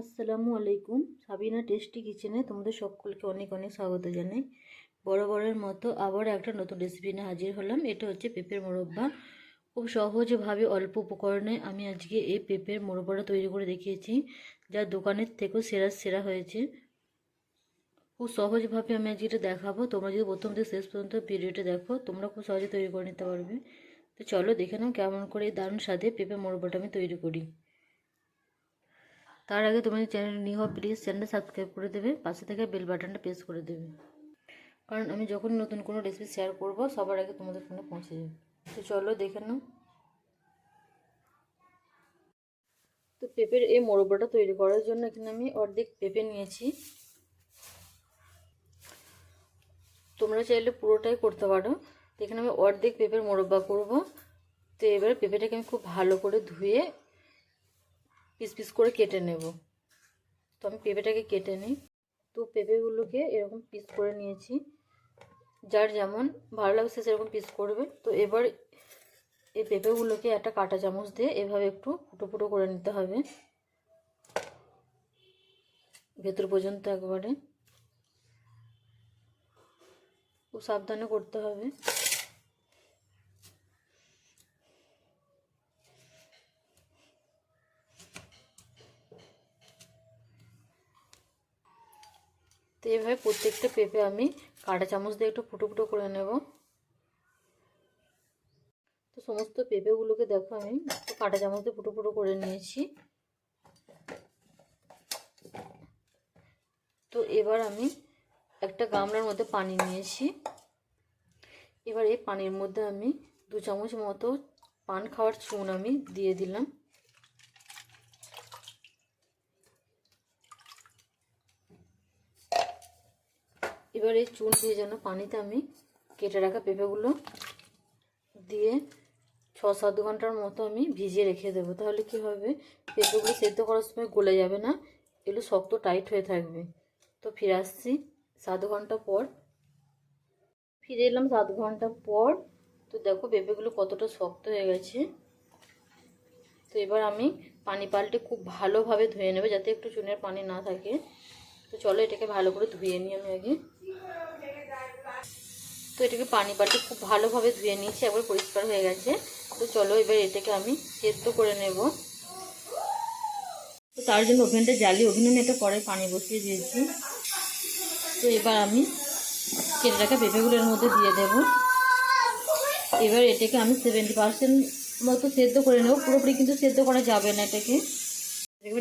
আসসালামু আলাইকুম। সাবিনা টেস্টি কিচেনে তোমাদের সকলকে অনেক অনেক স্বাগত জানাই। বড় বড়ের মতো আবার একটা নতুন রেসিপি নিয়ে হাজির হলাম। এটা হচ্ছে পেঁপের মোরব্বা। খুব সহজভাবে অল্প উপকরণে আমি আজকে এই পেঁপের মোরব্বাটা তৈরি করে দেখিয়েছি, যা দোকানের থেকেও সেরা সেরা হয়েছে। খুব সহজভাবে আমি আজকে এটা দেখাবো। তোমরা যদি প্রথম থেকে শেষ পর্যন্ত ভিডিওটা দেখো, তোমরা খুব সহজে তৈরি করে নিতে পারবে। তো চলো দেখে নাও কেমন করে দারুণ স্বাদে পেঁপে মোরব্বাটা আমি তৈরি করি। তার আগে তোমাদের চ্যানেল নিউ হওয়া প্লিজ চ্যানেলটা সাবস্ক্রাইব করে দেবে। পাশে থেকে বেল বাটনটা প্রেস করে দেবে। কারণ আমি যখন নতুন কোনো রেসিপি শেয়ার করব, সবার আগে তোমাদের ফোনে পৌঁছে যাবে। তো চলো দেখে নাও। তো পেঁপের এই মোরব্বাটা তৈরি করার জন্য এখানে আমি অর্ধেক পেঁপে নিয়েছি। তোমরা চাইলে পুরোটাই করতে পারো। তো এখানে আমি অর্ধেক পেঁপের মোরব্বা করব। তো এবার পেঁপেটাকে আমি খুব ভালো করে ধুয়ে পিস পিস করে কেটে নেব। তো আমি পেঁপেটাকে কেটে নিই। তো পেঁপেগুলোকে এরকম পিস করে নিয়েছি। যার যেমন ভালো লাগছে সেরকম পিস করবে। তো এবার এই পেঁপেগুলোকে একটা কাঁটা চামচ দিয়ে এভাবে একটু ফুটো ফুটো করে নিতে হবে। ভেতর পর্যন্ত একবারে। খুব সাবধানে করতে হবে। তো এভাবে প্রত্যেকটা পেঁপে আমি কাঁটা চামচ দিয়ে একটু ফুটো ফুটো করে নেব। তো সমস্ত পেঁপেগুলোকে দেখো আমি কাঁটা চামচ দিয়ে ফুটো ফুটো করে নিয়েছি। তো এবার আমি একটা গামলার মধ্যে পানি নিয়েছি। এবার এই পানির মধ্যে আমি দু চামচ মতো পান খাওয়ার চুন আমি দিয়ে দিলাম। এবার এই চুন ভেজানো পানিতে আমি কেটে রাখা পেঁপেগুলো দিয়ে ছ সাত ঘণ্টার মতো আমি ভিজিয়ে রেখে দেবো। তাহলে কি হবে? পেঁপেগুলো সেদ্ধ করার সময় গলে যাবে না, এগুলো শক্ত টাইট হয়ে থাকবে। তো ফিরে আসছি সাত ঘণ্টা পর। ফিরে এলাম সাত ঘণ্টা পর। তো দেখো পেঁপেগুলো কতটা শক্ত হয়ে গেছে। তো এবার আমি পানি পাল্টে খুব ভালোভাবে ধুয়ে নেবে যাতে একটু চুনের পানি না থাকে। তো চলো এটাকে ভালো করে ধুয়ে নিই আমি আগে। তো এটাকে পানি পাল্টে খুব ভালোভাবে ধুয়ে নিয়েছি, একবার পরিষ্কার হয়ে গেছে। তো চলো এবার এটাকে আমি সেদ্ধ করে নেব। তো তার জন্য ওভেনটা জ্বালিয়ে, ওভেনে একটা পরে পানি বসিয়ে দিয়েছি। তো এবার আমি কেটে রাখা পেঁপেগুলোর মধ্যে দিয়ে দেব। এবার এটাকে আমি সেভেন্টি পার্সেন্ট মতো সেদ্ধ করে নেব। পুরোপুরি কিন্তু সেদ্ধ করা যাবে না এটাকে।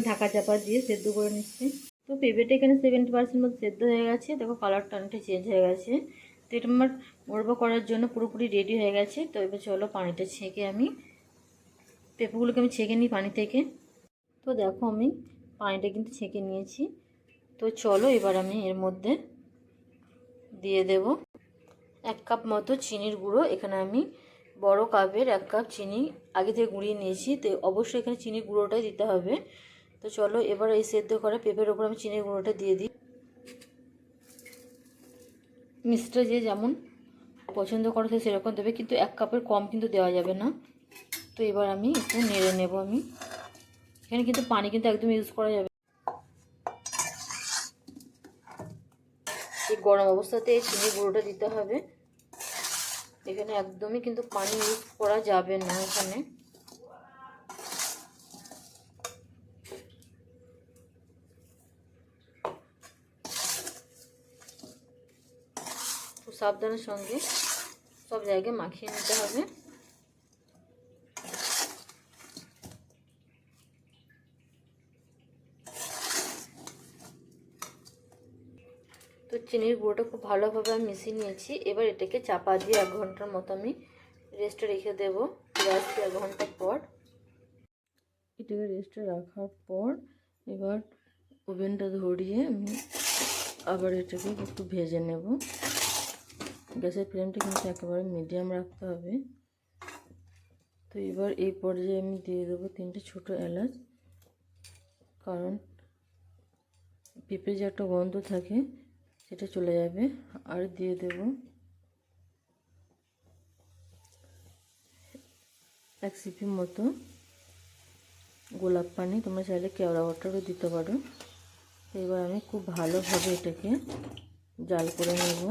ঢাকা চাপা দিয়ে সেদ্ধ করে নিচ্ছি। তো পেঁপেটা এখানে সেভেন্টি পার্সেন্ট মতো সেদ্ধ হয়ে গেছে। দেখো কালারটা অনেকটা চেঞ্জ হয়ে গেছে। তো এটা আমার মোরবা করার জন্য পুরোপুরি রেডি হয়ে গেছে। তো এবার চলো পানিটা ছেঁকে আমি পেঁপেগুলোকে আমি ছেঁকে নিই পানি থেকে। তো দেখো আমি পানিটা কিন্তু ছেঁকে নিয়েছি। তো চলো এবার আমি এর মধ্যে দিয়ে দেব এক কাপ মতো চিনির গুঁড়ো। এখানে আমি বড় কাপের এক কাপ চিনি আগে থেকে গুঁড়িয়ে নিয়েছি। তো অবশ্যই এখানে চিনির গুঁড়োটাই দিতে হবে। তো চলো, এবার এই সেদ্ধ করা পেঁপের ওপর আমি চিনির গুঁড়োটা দিয়ে দিই। মিষ্টিটা যে যেমন পছন্দ করে সেরকম দেবে, কিন্তু এক কাপের কম কিন্তু দেওয়া যাবে না। তো এবার আমি একটু নেড়ে নেব আমি। এখানে কিন্তু পানি কিন্তু একদম ইউজ করা যাবে এই গরম অবস্থাতে এই চিনি গুঁড়োটা দিতে হবে। এখানে একদমই কিন্তু পানি ইউজ করা যাবে না এখানে খুব সাবধানের সঙ্গে সব জায়গায় মাখিয়ে নিতে হবে। তো চিনির গুঁড়োটা খুব ভালোভাবে আমি মিশিয়ে নিয়েছি। এবার এটাকে চাপা দিয়ে এক ঘণ্টার মতো আমি রেস্টে রেখে দেবো। আসছি এক ঘণ্টা পর। এটাকে রেস্টে রাখার পর এবার ওভেনটা ধরিয়ে আমি আবার এটাকে একটু ভেজে নেব। গ্যাসের ফ্লেমটা কিন্তু একেবারে মিডিয়াম রাখতে হবে। তো এবার এই পর্যায়ে আমি দিয়ে দেবো তিনটে ছোটো এলাচ। কারণ পেঁপে যে একটা গন্ধ থাকে, সেটা চলে যাবে। আর দিয়ে দেব এক সিপি মতো গোলাপ পানি। তোমরা চাইলে কেওড়া ওয়াটারও দিতে পারো। এবার আমি খুব ভালোভাবে এটাকে জাল করে নেব।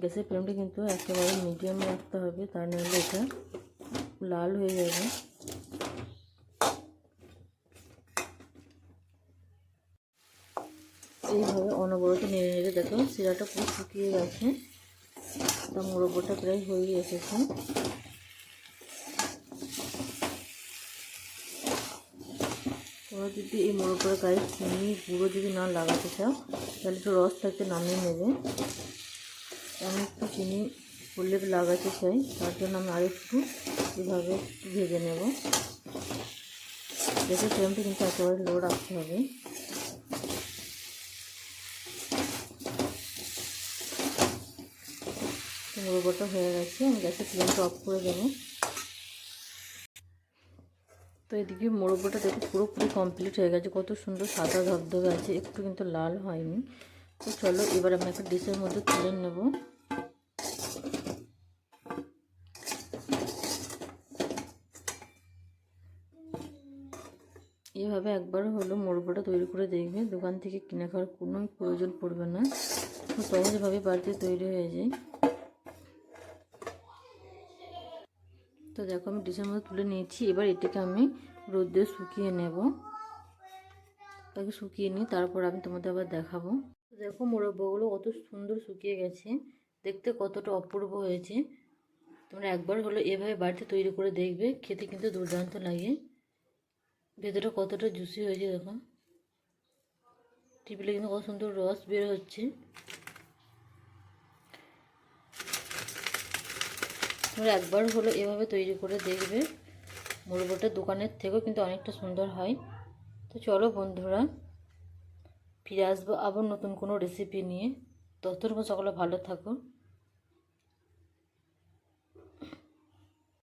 গ্যাসের ফ্লেমটা কিন্তু একেবারে মিডিয়াম রাখতে হবে, তা নাহলে এটা লাল হয়ে যাবে। এইভাবে অনবরত নেড়ে নেড়ে দেখো, শিরাটা পুরো শুকিয়ে গেছে, তা মোরব্বটা প্রায় হয়ে এসেছে। তোমরা যদি এই মোরব্বর গায়ে চিনি গুঁড়ো যদি না লাগাতে চাও, তাহলে একটু রস থাকতে নামিয়ে নেবে। আমি একটু চিনি করলে লাগাতে চাই, তার জন্য আমি এভাবে একটু ভেজে নেব। দেখে ফ্লেমটা কিন্তু একেবারে লো রাখতে হবে। মোরব্বটা হয়ে গেছে, আমি গ্যাসের ফ্লেমটা অফ করে দেবো। তো এদিকে মোরব্বটা দেখো পুরোপুরি কমপ্লিট হয়ে গেছে, কত সুন্দর সাদা ধবধবে আছে, একটু কিন্তু লাল হয়নি। তো চলো এবার আমি একটা ডিশের মধ্যে তুলে নেব। এভাবে একবার হলো মোরব্বটা তৈরি করে দেখবে, দোকান থেকে কিনে খাওয়ার কোনো প্রয়োজন পড়বে না। খুব সহজভাবে বাড়িতে তৈরি হয়ে যায়। তো দেখো, আমি ডিশের মধ্যে তুলে নিয়েছি, এবার এটাকে আমি রোদ্রে শুকিয়ে নেব। তাকে শুকিয়ে নিই তারপর আমি তোমাদের আবার দেখাবো। দেখো মোরব্বাগুলো কত সুন্দর শুকিয়ে গেছে। দেখতে কতটা অপূর্ব হয়েছে। তোমরা একবার হলো এভাবে বাড়িতে তৈরি করে দেখবে, খেতে কিন্তু দুর্দান্ত লাগে। ভেতরে কতটা জুসি হয়েছে দেখো। টিপলে কিন্তু কত সুন্দর রস বের হচ্ছে। তোমরা একবার হলো এভাবে তৈরি করে দেখবে। মুরগোটা দোকানের থেকেও কিন্তু অনেকটা সুন্দর হয়। তো চলো বন্ধুরা ফিরে আসব আবার নতুন কোনো রেসিপি নিয়ে। ততক্ষণ সকলে ভালো থাকো